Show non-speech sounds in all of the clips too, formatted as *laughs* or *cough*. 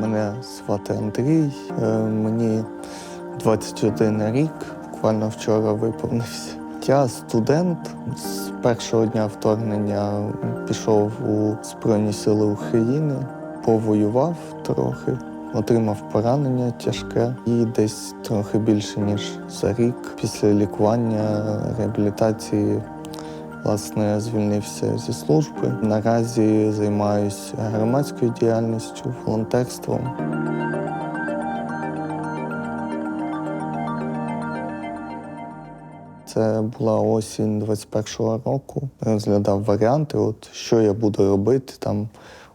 Мене звати Андрій, е, мені 21 рік, буквально вчора виповнився. Я студент. З першого дня вторгнення пішов у Збройні Сили України, повоював трохи, отримав поранення тяжке і десь трохи більше ніж за рік. Після лікування, реабілітації Власне, звільнився зі служби. Наразі займаюся громадською діяльністю, волонтерством. Це була осінь 21-го року. Розглядав варіанти, от що я буду робити там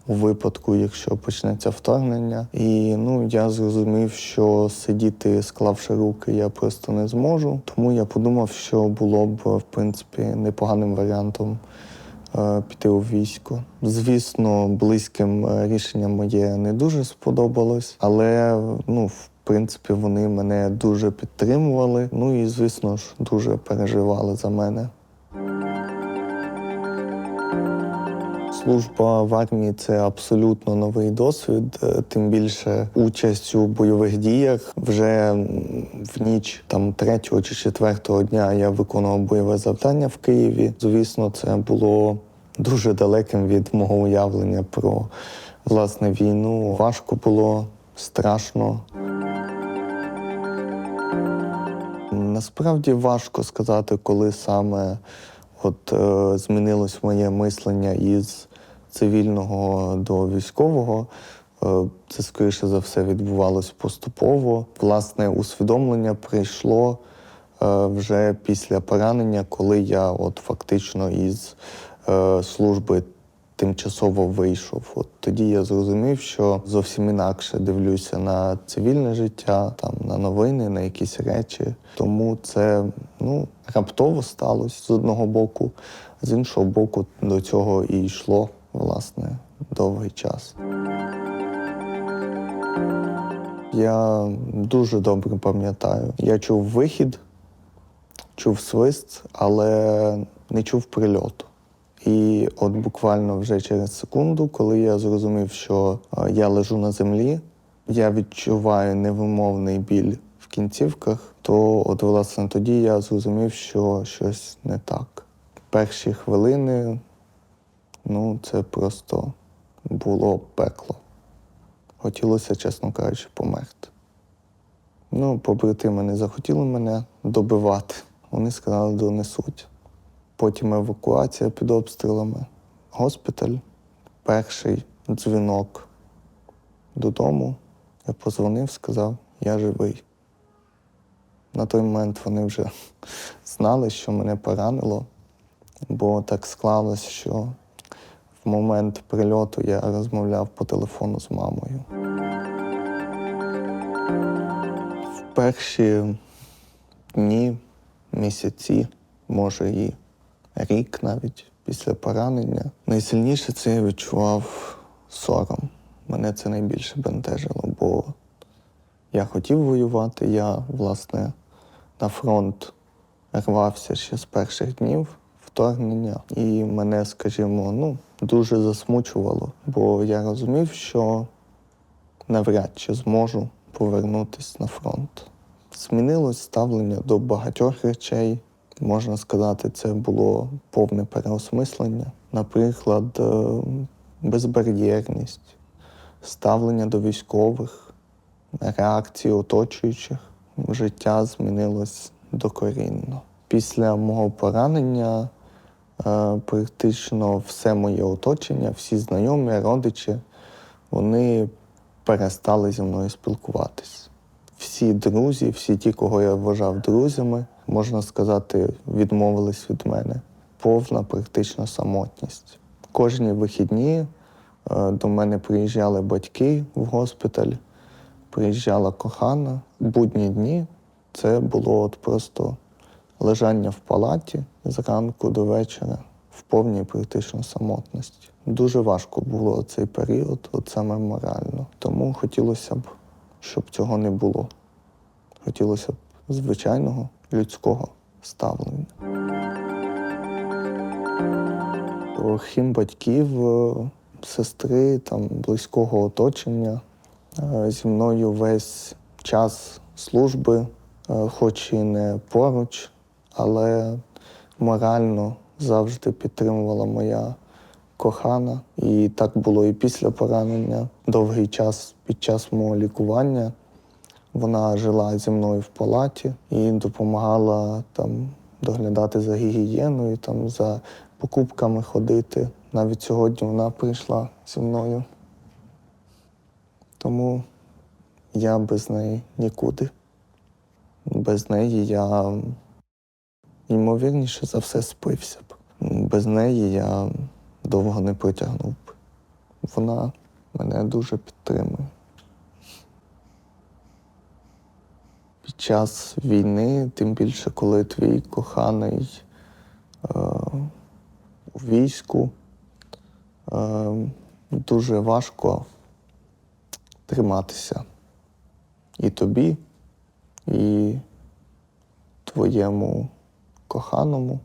у випадку, якщо почнеться вторгнення. І ну я зрозумів, що сидіти, склавши руки, я просто не зможу. Тому я подумав, що було б в принципі непоганим варіантом е, піти у військо. Звісно, близьким е, рішення моє не дуже сподобалось, але ну, в принципі, вони мене дуже підтримували. Ну і звісно ж дуже переживали за мене. Служба в армії це абсолютно новий досвід, е, тим більше участь у бойових діях. Вже в ніч там третього чи четвертого дня я виконував бойове завдання в Києві. Звісно, це було дуже далеким від мого уявлення про власне війну. Важко було, страшно. Насправді важко сказати, коли саме от е, змінилось моє мислення із цивільного до військового. Е, це скоріше за все відбувалось поступово. Власне, усвідомлення прийшло е, вже після поранення, коли я от фактично із е, служби тимчасово вийшов. От тоді я зрозумів, що зовсім інакше дивлюся на цивільне життя, там на новини, на якісь речі. Тому це ну раптово сталося з одного боку, з іншого боку, до цього і йшло власне довгий час. Я дуже добре пам'ятаю. Я чув вихід, чув свист, але не чув прильоту. І от буквально вже через секунду, коли я зрозумів, що е, я лежу на землі, я відчуваю невимовний біль в кінцівках, то от власне тоді я зрозумів, що щось не так. Перші хвилини, ну, це просто було пекло. Хотілося, чесно кажучи, померти. Ну, побратими не захотіли мене добивати. Вони сказали, донесуть. Потім евакуація під обстрілами, госпіталь, перший дзвінок додому. Я позвонив, сказав, я живий. На той момент вони вже *laughs* знали, що мене поранило, бо так склалось, що момент прильоту я розмовляв по телефону з мамою. В перші дні, місяці, може і рік навіть після поранення. Найсильніше це я відчував сором. Мене це найбільше бентежило, бо я хотів воювати. Я, власне, на фронт рвався ще з перших днів вторгнення, і мене, скажімо, ну, дуже засмучувало, бо я розумів, що навряд чи зможу повернутися на фронт. Змінилось ставлення до багатьох речей. Можна сказати, це було повне переосмислення. Наприклад, е, безбар'єрність, ставлення до військових, реакції оточуючих. Життя змінилось докорінно. Після мого поранення практично все моє оточення, всі знайомі, родичі, вони перестали зі мною спілкуватись. Всі друзі, всі ті, кого я вважав друзями, можна сказати, відмовились від мене. Повна практично самотність. Кожні вихідні е, до мене приїжджали батьки в госпіталь, приїжджала кохана. Будні дні це було от просто лежання в палаті зранку до вечора в повній практично самотності. Дуже важко було цей період, от саме морально. Тому хотілося б, щоб цього не було. Хотілося б звичайного людського ставлення. Хім батьків, е, сестри, там, близького оточення. Е, Зі мною весь час служби, е, хоч і не поруч, але морально завжди підтримувала моя кохана. І так було і після поранення. Довгий час під час мого лікування вона жила зі мною в палаті і допомагала там доглядати за гігієною, там за покупками ходити. Навіть сьогодні вона прийшла зі мною. Тому я без неї нікуди. Без неї я ймовірніше за все спився б. Без неї я довго не протягнув б. Вона мене дуже підтримує. Під час війни, тим більше, коли твій коханий е, у війську, е, дуже важко триматися і тобі, і твоєму коханому.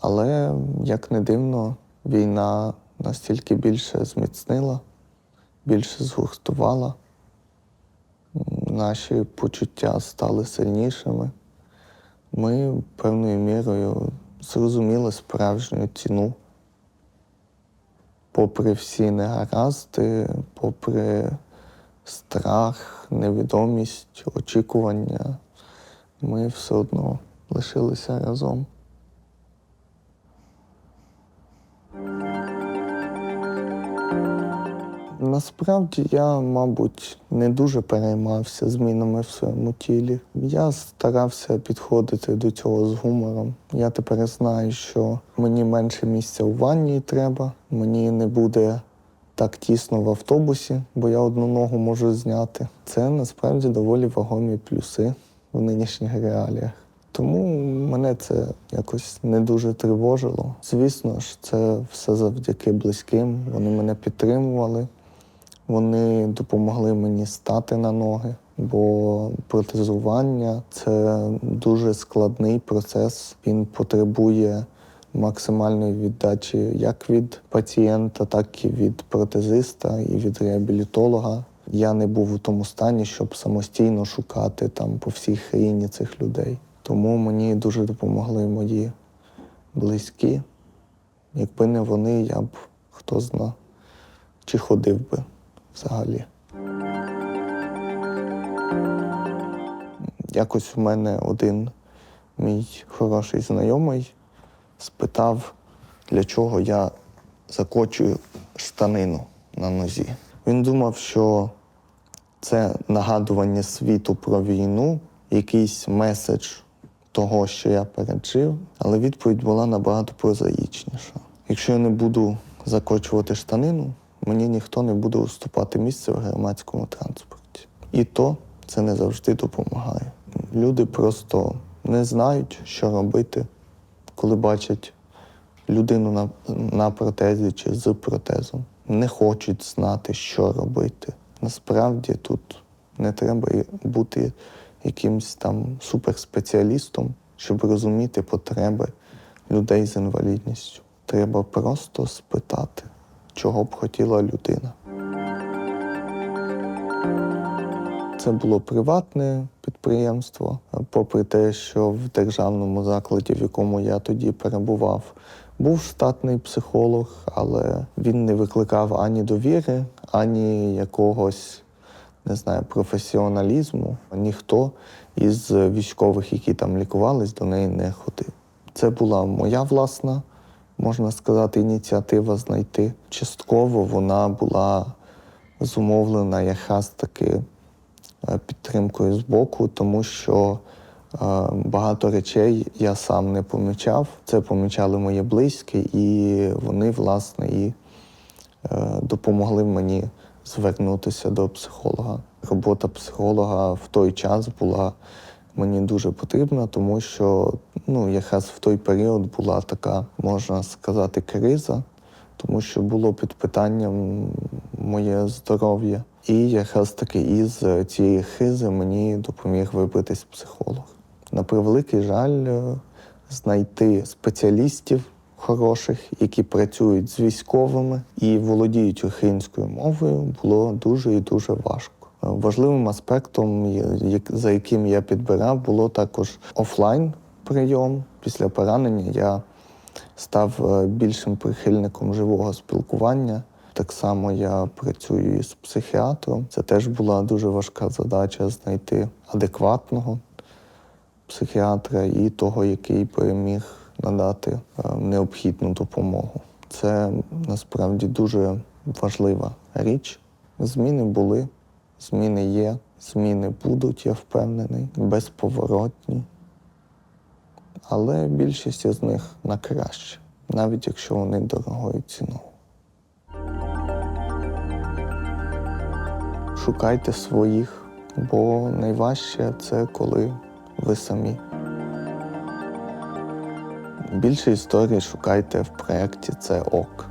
Але, як не дивно, війна настільки більше зміцнила, більше згуртувала. Наші почуття стали сильнішими. Ми певною мірою зрозуміли справжню ціну. Попри всі негаразди, попри страх, невідомість, очікування, ми все одно лишилися разом. Насправді я, мабуть, не дуже переймався змінами в своєму тілі. Я старався підходити до цього з гумором. Я тепер знаю, що мені менше місця у ванні треба, мені не буде так тісно в автобусі, бо я одну ногу можу зняти. Це насправді доволі вагомі плюси в нинішніх реаліях. Тому мене це якось не дуже тривожило. Звісно ж, це все завдяки близьким. Вони мене підтримували. Вони допомогли мені стати на ноги, бо протезування це дуже складний процес. Він потребує максимальної віддачі як від пацієнта, так і від протезиста і від реабілітолога. Я не був у тому стані, щоб самостійно шукати там по всій країні цих людей. Тому мені дуже допомогли мої близькі. Якби не вони, я б хто зна, чи ходив би взагалі. Якось у мене один мій хороший знайомий спитав, для чого я закочую штанину на нозі. Він думав, що це нагадування світу про війну, якийсь меседж того, що я пережив, але відповідь була набагато прозаїчніша. Якщо я не буду закочувати штанину, мені ніхто не буде уступати місце в громадському транспорті. І то це не завжди допомагає. Люди просто не знають, що робити, коли бачать людину на, на протезі чи з протезом. Не хочуть знати, що робити. Насправді тут не треба бути якимсь там суперспеціалістом, щоб розуміти потреби людей з інвалідністю. Треба просто спитати, чого б хотіла людина. Це було приватне підприємство, попри те, що в державному закладі, в якому я тоді перебував, був штатний психолог, але він не викликав ані довіри, ані якогось, не знаю, професіоналізму. Ніхто із військових, які там лікувались, до неї не ходив. Це була моя власна, можна сказати, ініціатива знайти. Частково вона була зумовлена якраз таки е, підтримкою з боку, тому що багато речей я сам не помічав. Це помічали мої близькі, і вони, власне, і е, допомогли мені звернутися до психолога. Робота психолога в той час була мені дуже потрібна, тому що ну, якраз в той період була така, можна сказати, криза, тому що було під питанням моє здоров'я. І якраз таки із цієї кризи мені допоміг вибитись психолог. На превеликий жаль, е, знайти спеціалістів хороших, які працюють з військовими і володіють українською мовою, було дуже і дуже важко. Е, Важливим аспектом, за яким я підбирав, було також офлайн прийом. Після поранення я став е, більшим прихильником живого спілкування. Так само я працюю із психіатром. Це теж була дуже важка задача знайти адекватного психіатра і того, який переміг надати е, необхідну допомогу. Це насправді дуже важлива річ. Зміни були, зміни є, зміни будуть, я впевнений, безповоротні. Але більшість із них на краще, навіть якщо вони дорогою ціною. Шукайте своїх, бо найважче це коли ви самі. Більше історії шукайте в проєкті це ок.